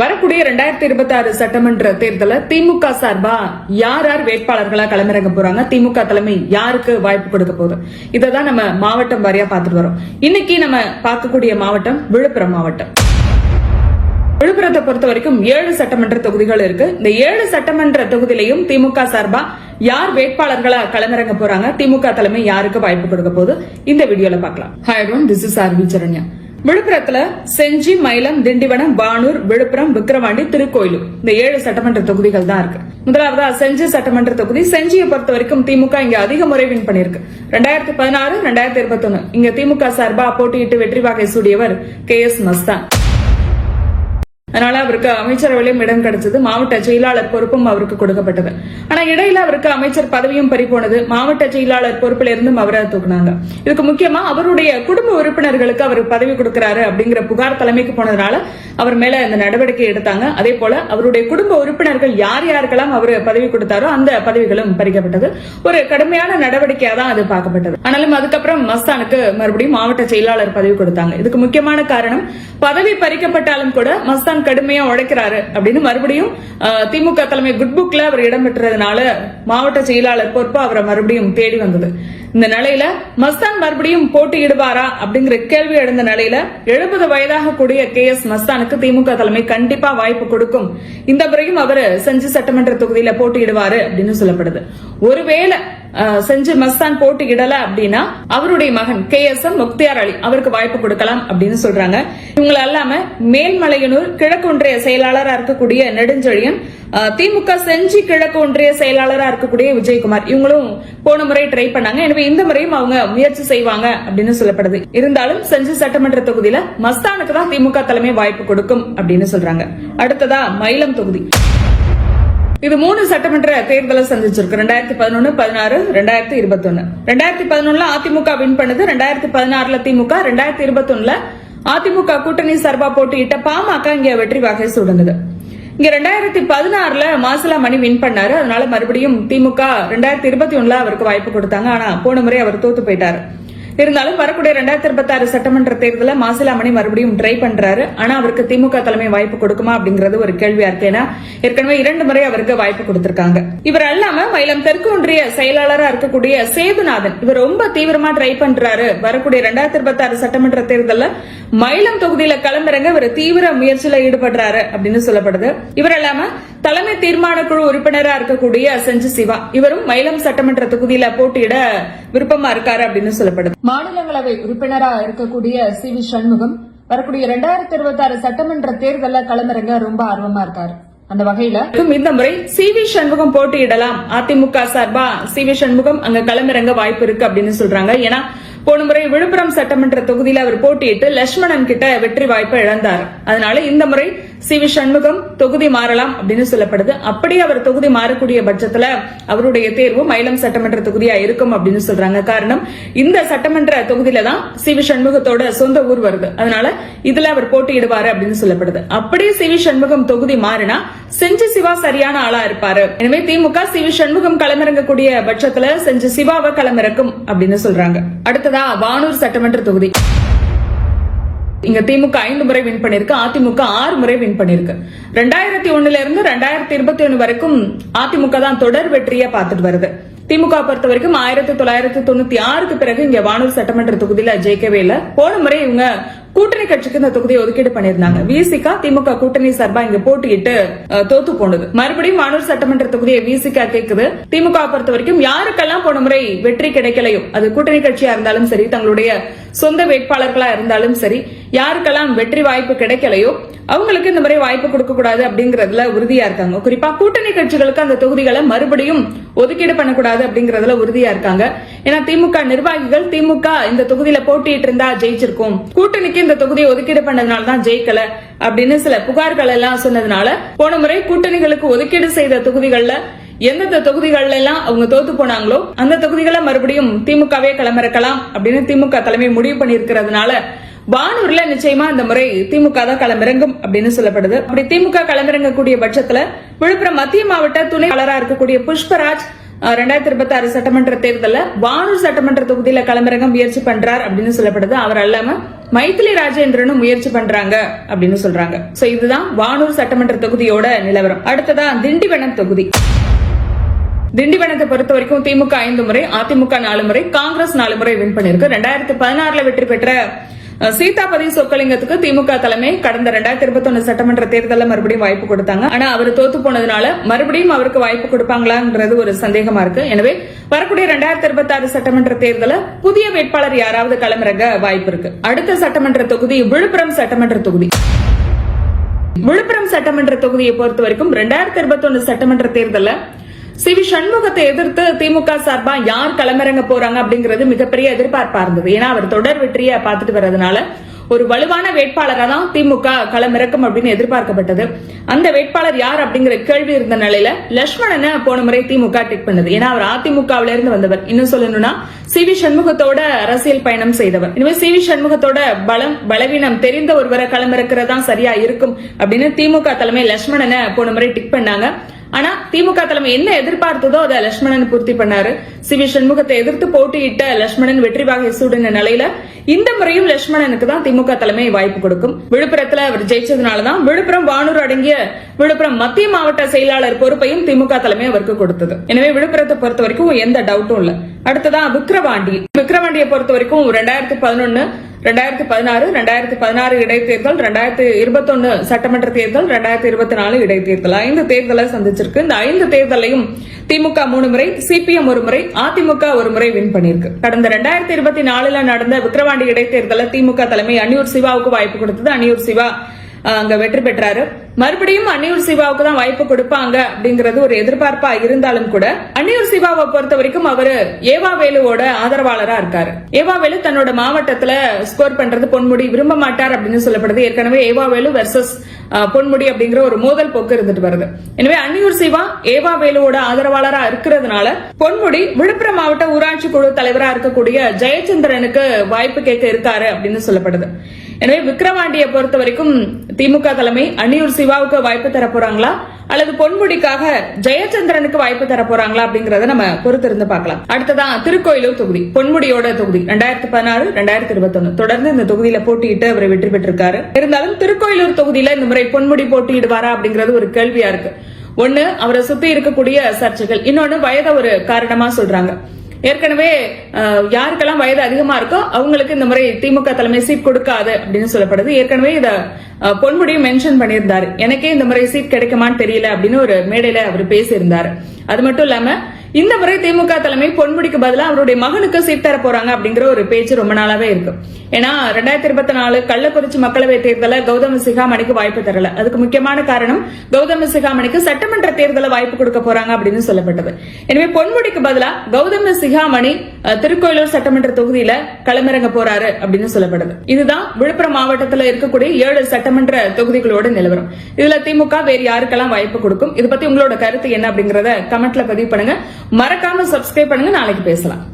வரக்கூடிய ரெண்டாயிரத்தி இருபத்தி ஆறு சட்டமன்ற தேர்தல திமுக சார்பா யார் யார் வேட்பாளர்களா களமிறங்க போறாங்க? திமுக தலைமை யாருக்கு வாய்ப்பு கொடுக்க போகுது? இதான் நம்ம மாவட்டம் வாரியா பார்த்துட்டு வரோம். இன்னைக்கு நம்ம பார்க்கக்கூடிய மாவட்டம் விழுப்புரம் மாவட்டம். விழுப்புரத்தை பொறுத்த வரைக்கும் ஏழு சட்டமன்ற தொகுதிகள் இருக்கு. இந்த ஏழு சட்டமன்ற தொகுதியிலையும் திமுக சார்பா யார் வேட்பாளர்களா களமிறங்க போறாங்க? திமுக தலைமை யாருக்கு வாய்ப்பு கொடுக்க போகுது? இந்த வீடியோல பார்க்கலாம். Hi this is R V Saranya விழுப்புரத்துல செஞ்சி மயிலம் திண்டிவனம் வானூர் விழுப்புரம் விக்கிரவாண்டி திருக்கோயிலூர். இந்த ஏழு சட்டமன்ற தொகுதிகள் தான் இருக்கு. முதலாவதா செஞ்சி சட்டமன்ற தொகுதி. செஞ்சியை பொறுத்த வரைக்கும் திமுக இங்க அதிக முறை வின் பண்ணிருக்கு ரெண்டாயிரத்தி பதினாறு ரெண்டாயிரத்தி இருபத்தி ஒன்னு இங்க திமுக சார்பா போட்டியிட்டு வெற்றி வாகை சூடியவர் கே எஸ் மஸ்தான். அதனால அவருக்கு அமைச்சரவையிலும் இடம் கிடைச்சது. மாவட்ட செயலாளர் பொறுப்பும் அவருக்கு கொடுக்கப்பட்டது. ஆனா இடையில அவருக்கு அமைச்சர் பதவியும் பறிபோனது. மாவட்ட செயலாளர் பொறுப்பில் இருந்தும் அவரை தூக்குனாங்க. இதுக்கு முக்கியமா அவருடைய குடும்ப உறுப்பினர்களுக்கு அவர் பதவி கொடுக்கிறாரு அப்படிங்கிற புகார் தலைமைக்கு போனதுனால அவர் மேல இந்த நடவடிக்கை எடுத்தாங்க. அதே போல அவருடைய குடும்ப உறுப்பினர்கள் யார் யாருக்கெல்லாம் அவர் பதவி கொடுத்தாரோ அந்த பதவிகளும் பறிக்கப்பட்டது. ஒரு கடுமையான நடவடிக்கையா தான் அது பார்க்கப்பட்டது. ஆனாலும் அதுக்கப்புறம் மஸ்தானுக்கு மறுபடியும் மாவட்ட செயலாளர் பதவி கொடுத்தாங்க. இதுக்கு முக்கியமான காரணம் பதவி பறிக்கப்பட்டாலும் கூட மஸ்தான் தான் கடுமையா உழைக்கிறாரு அப்படின்னு மறுபடியும் திமுக தலைமை குட் புக்ல அவர் இடம்பெற்றதுனால மாவட்ட செயலாளர் பொறுப்பு அவரை மறுபடியும் தேடி வந்தது. இந்த நிலையில மஸ்தான் மறுபடியும் போட்டியிடுவாரா அப்படிங்கிற கேள்வி எழுந்த நிலையில எழுபது வயதாக கூடிய கே எஸ் மஸ்தானுக்கு திமுக தலைமை கண்டிப்பா வாய்ப்பு கொடுக்கும். இந்த முறையும் அவர் செஞ்சி சட்டமன்ற தொகுதியில போட்டியிடுவாரு அப்படின்னு சொல்லப்படுது. ஒருவேளை செஞ்சு மஸ்தான் போட்டியிடல அப்படின்னா அவருடைய மகன் K S M Mukhtiyar Ali அவருக்கு வாய்ப்பு கொடுக்கலாம் அப்படின்னு சொல்றாங்க. இவங்கள அல்லாம மேல்மலையனூர் கிழக்கு ஒன்றிய செயலாளரா இருக்கக்கூடிய நெடுஞ்செழியன் திமுக செஞ்சி கிழக்கு ஒன்றிய செயலாளரா இருக்கக்கூடிய விஜயகுமார் இவங்களும் போன முறை ட்ரை பண்ணாங்க. எனவே இந்த முறையும் அவங்க முயற்சி செய்வாங்க அப்படின்னு சொல்லப்படுது. இருந்தாலும் செஞ்சி சட்டமன்ற தொகுதியில மஸ்தானுக்கு தான் திமுக தலைமை வாய்ப்பு கொடுக்கும் அப்படின்னு சொல்றாங்க. அடுத்ததா மயிலம் தொகுதி. இது மூணு சட்டமன்ற தேர்தலை சந்திச்சிருக்கு. ரெண்டாயிரத்தி பதினொன்னு பதினாறு ரெண்டாயிரத்தி இருபத்தி ஒன்னு ரெண்டாயிரத்தி பதினொன்னுல அதிமுக வின் பண்ணுது. ரெண்டாயிரத்தி பதினாறுல திமுக. ரெண்டாயிரத்தி இருபத்தி ஒண்ணுல அதிமுக கூட்டணி சார்பா போட்டியிட்ட பாமக இங்க வெற்றி வகை சுடுனது. இங்க ரெண்டாயிரத்தி பதினாறுல மாசிலா மணி வின் பண்ணாரு. அதனால மறுபடியும் திமுக ரெண்டாயிரத்தி இருபத்தி ஒண்ணுல அவருக்கு வாய்ப்பு கொடுத்தாங்க. ஆனா போன முறை அவர் தோத்து போயிட்டாரு. இருந்தாலும் வரக்கூடிய ரெண்டாயிரத்தி இருபத்தி ஆறு சட்டமன்ற தேர்தலில் மாசிலாமணி மறுபடியும் ட்ரை பண்றாரு. ஆனா அவருக்கு திமுக தலைமை வாய்ப்பு கொடுக்குமா அப்படிங்கறது ஒரு கேள்வியா இருக்கு. ஏன்னா ஏற்கனவே இரண்டு முறை அவருக்கு வாய்ப்பு கொடுத்திருக்காங்க. இவர் அல்லாம மயிலம் தெற்கு ஒன்றிய செயலாளரா இருக்கக்கூடிய சேதுநாதன் இவர் ரொம்ப தீவிரமா ட்ரை பண்றாரு. வரக்கூடிய ரெண்டாயிரத்தி இருபத்தி ஆறு சட்டமன்ற தேர்தலில் மயிலம் தொகுதியில களமிறங்க இவர் தீவிர முயற்சியில ஈடுபடுறாரு அப்படின்னு சொல்லப்படுது. இவர் அல்லாம தலைமை தீர்மான குழு உறுப்பினரா இருக்கக்கூடிய செஞ்சு சிவா. இவரும் மயிலம் சட்டமன்ற தொகுதியில போட்டியிட விருப்பமா இருக்காரு அப்படின்னு சொல்லப்படுது. மாநிலங்களவை உறுப்பினரா இருக்கக்கூடிய சி வி சண்முகம் வரக்கூடிய இரண்டாயிரத்தி இருபத்தி ஆறு சட்டமன்ற தேர்தல்ல களமிறங்க ரொம்ப ஆர்வமா இருக்காரு. அந்த வகையில இந்த முறை சி வி சண்முகம் போட்டியிடலாம். அதிமுக சார்பா சி வி சண்முகம் அங்க களமிறங்க வாய்ப்பு இருக்கு அப்படின்னு சொல்றாங்க. ஏன்னா போன முறை விழுப்புரம் சட்டமன்ற தொகுதியில அவர் போட்டியிட்டு லட்சுமணன் கிட்ட வெற்றி வாய்ப்பை இழந்தார். அதனால இந்த முறை சி வி சண்முகம் தொகுதி மாறலாம் அப்படின்னு சொல்லப்படுது. அப்படி அவர் தொகுதி மாறக்கூடிய பட்சத்துல அவருடைய தேர்வு மயிலம் சட்டமன்ற தொகுதியா இருக்கும் அப்படின்னு சொல்றாங்க. காரணம் இந்த சட்டமன்ற தொகுதியில தான் சி வி சண்முகத்தோட சொந்த ஊர் வருது. அதனால இதுல அவர் போட்டியிடுவாரு அப்படின்னு சொல்லப்படுது. அப்படியே சி வி சண்முகம் தொகுதி மாறினா செஞ்சு சிவா சரியான ஆளா இருப்பாரு. எனவே திமுக சி வி சண்முகம் களமிறங்கக்கூடிய பட்சத்துல செஞ்சு சிவாவை களமிறக்கும் அப்படின்னு சொல்றாங்க. அடுத்ததா வானூர் சட்டமன்ற தொகுதி. இங்க திமுக ஐந்து முறை வின் பண்ணிருக்கு அதிமுக ஆறு முறை வின் பண்ணிருக்கு. ரெண்டாயிரத்தி ஒண்ணுல இருந்து ரெண்டாயிரத்தி இருபத்தி ஒண்ணு வரைக்கும் அதிமுக தான் தொடர் வெற்றியா பார்த்துட்டு வருது. திமுக பொறுத்த வரைக்கும் ஆயிரத்தி தொள்ளாயிரத்தி தொண்ணூத்தி ஆறுக்கு பிறகு இங்க வானூர் சட்டமன்ற தொகுதியில ஜெயிக்கவே இல்ல. போன முறை இவங்க கூட்டணி கட்சிக்கு இந்த தொகுதியை ஒதுக்கீடு பண்ணிருந்தாங்க விசிகா திமுக கூட்டணி சார்பா இங்க போட்டியிட்டு தோத்து போனது. மறுபடியும் வானூர் சட்டமன்ற தொகுதியை விசிகா கேக்குது. திமுக பொறுத்த வரைக்கும் யாருக்கெல்லாம் போன முறை வெற்றி கிடைக்கலையோ அது கூட்டணி கட்சியா இருந்தாலும் சரி தங்களுடைய சொந்த வேட்பாளர்களா இருந்தாலும் சரி யாருக்கெல்லாம் வெற்றி வாய்ப்பு கிடைக்கலையோ அவங்களுக்கு இந்த மாதிரி வாய்ப்பு கொடுக்க கூடாது அப்படிங்கறதுல உறுதியா இருக்காங்க. குறிப்பா கூட்டணி கட்சிகளுக்கு அந்த தொகுதிகளை மறுபடியும் ஒதுக்கீடு பண்ணக்கூடாது அப்படிங்கறதுல உறுதியா இருக்காங்க. ஏன்னா திமுக நிர்வாகிகள் திமுக இந்த தொகுதியில போட்டிட்டு இருந்தா ஜெயிச்சிருக்கும். கூட்டணிக்கு இந்த தொகுதியை ஒதுக்கீடு பண்ணதுனால தான் ஜெயிக்கல அப்படின்னு சில புகார்கள் எல்லாம் சொன்னதுனால போன முறை கூட்டணிகளுக்கு ஒதுக்கீடு செய்த தொகுதிகள்ல எந்தெந்த தொகுதிகள்ல எல்லாம் அவங்க தோத்து போனாங்களோ அந்த தொகுதிகளை மறுபடியும் திமுகவே களமிறக்கலாம் அப்படின்னு திமுக தலைமை முடிவு பண்ணியிருக்கிறதுனால வானூர்ல நிச்சயமா இந்த முறை திமுக தான் களமிறங்கும் அப்படின்னு சொல்லப்படுது. அப்படி திமுக களமிறங்கக்கூடிய பட்சத்துல விழுப்புரம் மத்திய மாவட்ட துணை இருக்கக்கூடிய புஷ்பராஜ் ரெண்டாயிரத்தி இருபத்தி ஆறு சட்டமன்ற தேர்தலில் வானூர் சட்டமன்ற தொகுதியில களமிறங்க முயற்சி பண்றார் அப்படின்னு சொல்லப்படுது. அவர் அல்லாம மைத்திலி ராஜேந்திரனும் முயற்சி பண்றாங்க அப்படின்னு சொல்றாங்க. சோ இதுதான் வானூர் சட்டமன்ற தொகுதியோட நிலவரம். அடுத்ததா திண்டிவனம் தொகுதி. திண்டிவனத்தை பொறுத்த வரைக்கும் திமுக ஐந்து முறை அதிமுக நாலு முறை காங்கிரஸ் நாலு முறை வின் பண்ணிருக்கு. ரெண்டாயிரத்தி பதினாறுல வெற்றி பெற்ற சீதாபதி சொக்கலிங்கத்துக்கு திமுக தலைமை கடந்த ரெண்டாயிரத்தி இருபத்தி ஒன்னு சட்டமன்ற தேர்தலில் மறுபடியும் வாய்ப்பு கொடுத்தாங்க. ஆனா அவர் தோத்து போனதுனால மறுபடியும் அவருக்கு வாய்ப்பு கொடுப்பாங்களான்றது ஒரு சந்தேகமா இருக்கு. எனவே வரக்கூடிய ரெண்டாயிரத்தி இருபத்தி ஆறு சட்டமன்ற தேர்தலில் புதிய வேட்பாளர் யாராவது களமிறங்க வாய்ப்பு இருக்கு. அடுத்த சட்டமன்ற தொகுதி விழுப்புரம் சட்டமன்ற தொகுதி. விழுப்புரம் சட்டமன்ற தொகுதியை பொறுத்த வரைக்கும் ரெண்டாயிரத்தி இருபத்தி ஒன்னு சட்டமன்ற தேர்தலில் சி வி சண்முகத்தை எதிர்த்து திமுக சார்பா யார் களமிறங்க போறாங்க அப்படிங்கிறது மிகப்பெரிய எதிர்பார்ப்பா இருந்தது. ஏன்னா அவர் தொடர் வெற்றியை பார்த்துட்டு வர்றதுனால ஒரு வலுவான வேட்பாளரா தான் திமுக களமிறக்கும் அப்படின்னு எதிர்பார்க்கப்பட்டது. அந்த வேட்பாளர் யார் அப்படிங்கிற கேள்வி இருந்த நிலையில லட்சுமணனை போன முறை திமுக டிக் பண்ணுது. ஏன்னா அவர் அதிமுகவில இருந்து வந்தவர். இன்னும் சொல்லணும்னா சி வி சண்முகத்தோட அரசியல் பயணம் செய்தவர். இனிமே சி வி சண்முகத்தோட பலம் பலவீனம் தெரிந்த ஒருவரை களமிறக்கிறதா சரியா இருக்கும் அப்படின்னு திமுக தலைமை லட்சுமணனை போன முறை டிக் பண்ணாங்க. ஆனா திமுக தலைமை என்ன எதிர்பார்த்ததோ அதை லட்சுமணன் பூர்த்தி பண்ணாரு. சி வி சண்முகத்தை எதிர்த்து போட்டியிட்ட லட்சுமணன் வெற்றி வாகை சூடுன நிலையில இந்த முறையும் லட்சுமணனுக்கு தான் திமுக தலைமை வாய்ப்பு கொடுக்கும். விழுப்புரத்துல அவர் ஜெயிச்சதுனாலதான் விழுப்புரம் வானூர் அடங்கிய விழுப்புரம் மத்திய மாவட்ட செயலாளர் பொறுப்பையும் திமுக தலைமை அவருக்கு கொடுத்தது. எனவே விழுப்புரத்தை பொறுத்த வரைக்கும் எந்த டவுட்டும் இல்ல. அடுத்ததா விக்கிரவாண்டி. விக்கிரவாண்டியை பொறுத்த வரைக்கும் ரெண்டாயிரத்தி பதினொன்னு ரெண்டாயிரத்தி பதினாறு ரெண்டாயிரத்தி பதினாறு இடைத்தேர்தல் ரெண்டாயிரத்தி இருபத்தொன்னு சட்டமன்ற தேர்தல் ரெண்டாயிரத்தி இருபத்தி நாலு இடைத்தேர்தல். ஐந்து தேர்தலை சந்திச்சிருக்கு. இந்த ஐந்து தேர்தலையும் திமுக மூணு முறை சிபிஎம் ஒரு முறை அதிமுக ஒரு முறை வின் பண்ணிருக்கு கடந்த ரெண்டாயிரத்தி இருபத்தி நாலுல நடந்த விக்கிரவாண்டி இடைத்தேர்தல திமுக தலைமை அன்னியூர் சிவாவுக்கு வாய்ப்பு கொடுத்தது. அன்னியூர் சிவா அங்க வெற்றி பெற்றாரு. மறுபடியும் அன்னியூர் சிவாவுக்கு தான் வாய்ப்பு கொடுப்பாங்க அப்படிங்கறது ஒரு எதிர்பார்ப்பா இருந்தாலும் கூட அன்னியூர் சிவாவை பொறுத்த வரைக்கும் அவரு ஏவா வேலுவோட ஆதரவாளரா இருக்காரு. ஏவா வேலு தன்னோட மாவட்டத்துல ஸ்கோர் பண்றது பொன்முடி விரும்ப மாட்டார் அப்படின்னு சொல்லப்படுது. ஏற்கனவே ஏவா வேலு வெர்சஸ் பொன்முடி அப்படிங்கிற ஒரு மோதல் போக்கு இருந்துட்டு வருது. எனவே அன்னியூர் சிவா ஏவா வேலுவோட ஆதரவாளரா இருக்கிறதுனால பொன்முடி விழுப்புரம் மாவட்ட ஊராட்சி குழு தலைவரா இருக்கக்கூடிய ஜெயச்சந்திரனுக்கு வாய்ப்பு கேட்க இருக்காரு அப்படின்னு சொல்லப்படுது. எனவே விக்ரவாண்டியை பொறுத்த வரைக்கும் திமுக தலைமை அன்னியூர் சிவாவுக்கு வாய்ப்பு தர போறாங்களா அல்லது பொன்முடிக்காக ஜெயச்சந்திரனுக்கு வாய்ப்பு தர போறாங்களா அப்படிங்கறத நம்ம பொறுத்திருந்து பார்க்கலாம். அடுத்ததா திருக்கோயிலூர் தொகுதி பொன்முடியோட தொகுதி ரெண்டாயிரத்தி பதினாறு ரெண்டாயிரத்தி இருபத்தொன்னு. தொடர்ந்து இந்த தொகுதியில போட்டியிட்டு அவர் வெற்றி பெற்றிருக்காரு. இருந்தாலும் திருக்கோயிலூர் தொகுதியில இந்த முறை பொன்முடி போட்டியிடுவாரா அப்படிங்கறது ஒரு கேள்வியா இருக்கு. ஒண்ணு அவரை சுத்தி இருக்கக்கூடிய சர்ச்சைகள். இன்னொன்னு வயதை ஒரு காரணமா சொல்றாங்க. ஏற்கனவே யாருக்கெல்லாம் வயது அதிகமா இருக்கோ அவங்களுக்கு இந்த முறை திமுக தலைமை சீட் கொடுக்காது அப்படின்னு சொல்லப்படுது. ஏற்கனவே இத பொன்முடியும் மென்ஷன் பண்ணியிருந்தாரு. எனக்கே இந்த முறை சீட் கிடைக்குமான்னு தெரியல அப்படின்னு ஒரு மேடையில அவர் பேசியிருந்தாரு. அது மட்டும் இல்லாம இந்த முறை திமுக தலைமை பொன்முடிக்கு பதிலா அவருடைய மகனுக்கு சீட் தர போறாங்க அப்படிங்கிற ஒரு பேச்சு ரொம்ப நாளாவே இருக்கு. ஏன்னா ரெண்டாயிரத்தி இருபத்தி நாலு கள்ளக்குறிச்சி மக்களவை தேர்தல கௌதம சிகாமணிக்கு வாய்ப்பு தரல. அதுக்கு முக்கியமான காரணம் கௌதம சிகாமணிக்கு சட்டமன்ற தேர்தல வாய்ப்பு கொடுக்க போறாங்க அப்படின்னு சொல்லப்பட்டது. எனவே பொன்முடிக்கு பதிலா கௌதம சிகாமணி திருக்கோயிலூர் சட்டமன்ற தொகுதியில களமிறங்க போறாரு அப்படின்னு சொல்லப்படுது இதுதான் விழுப்புரம் மாவட்டத்துல இருக்கக்கூடிய ஏழு சட்டமன்ற தொகுதிகளோட நிலவரம். இதுல திமுக வேறு யாருக்கெல்லாம் வாய்ப்பு கொடுக்கும்? இது பத்தி உங்களோட கருத்து என்ன அப்படிங்கறத கமெண்ட்ல பதிவு பண்ணுங்க. மறக்காம சப்ஸ்கிரைப் பண்ணுங்க நாளைக்கு பேசலாம்.